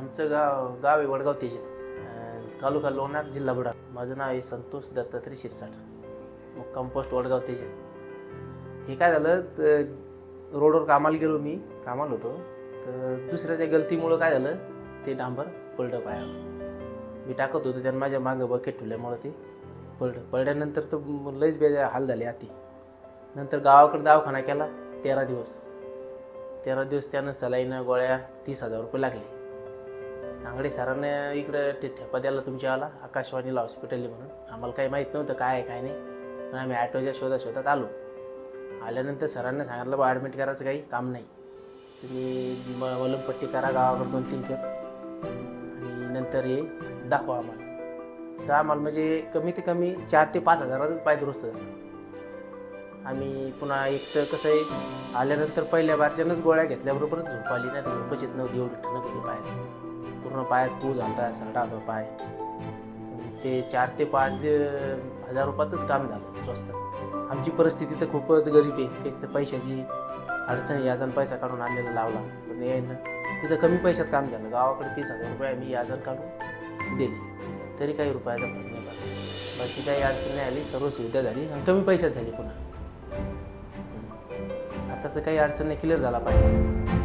आमचं गाव गाव आहे वडगाव तेजन. तालुका लोणार जिल्हा बुडा माझं नाव आहे संतोष दत्तात्रय शिरसाट मग कंपोस्ट वडगाव तेजन. हे काय झालं तर रोडवर कामाला गेलो मी कामाला होतो. तर दुसऱ्याच्या गलतीमुळं काय झालं ते डांबर पलडं पायावर. मी टाकत होतो त्यानं माझ्या मागं बकेट ठेवल्यामुळं ते पलडं पडल्यानंतर तर लईच बेजा हाल झाले आती. नंतर गावाकडे दवाखाना केला तेरा दिवस. तेरा दिवस त्यानं सलाईनं गोळ्या तीस हजार रुपये लागले. तांगडे सरांना इकडं ते ठेपा द्यायला तुमच्या आला आकाशवाणीला हॉस्पिटल आहे म्हणून. आम्हाला काही माहीत नव्हतं काय आहे काय नाही. पण आम्ही ॲटोच्या शोधात शोधात आलो. आल्यानंतर सरांना सांगितलं बा ॲडमिट करायचं काही काम नाही. तुम्ही म मलमपट्टी करा गावाकडे दोन तीन खेप आणि नंतर हे दाखवा आम्हाला. तर आम्हाला म्हणजे कमी ते कमी चार ते पाच हजारातच पाय दुरुस्त झाला. आम्ही पुन्हा एक तर कसं आहे आल्यानंतर पहिल्या बारच्यानंच गोळ्या घेतल्याबरोबरच झोप आली नाही तर झोपच येत नव्हती एवढी ठणक होती पूर्ण पायात पू आणता सरडा होता पाय. ते चार ते पाच हजार रुपयातच काम झालं स्वस्त. आमची परिस्थिती तर खूपच गरीब आहे. एक तर पैशाची अडचण आहे, याजन पैसा काढून आणलेला लावला. पण यायनं तिथं कमी पैशात काम झालं. गावाकडे तीस हजार रुपये आम्ही याजन काढून दिले. तरी काही रुपयाचा फरक नाही पडला. बाकी काही अडचण नाही आली. सर्व सुविधा झाली. आणि कमी पैशात झाली पुन्हा. आता तर काही अडचण नाही. क्लिअर झाला पाहिजे.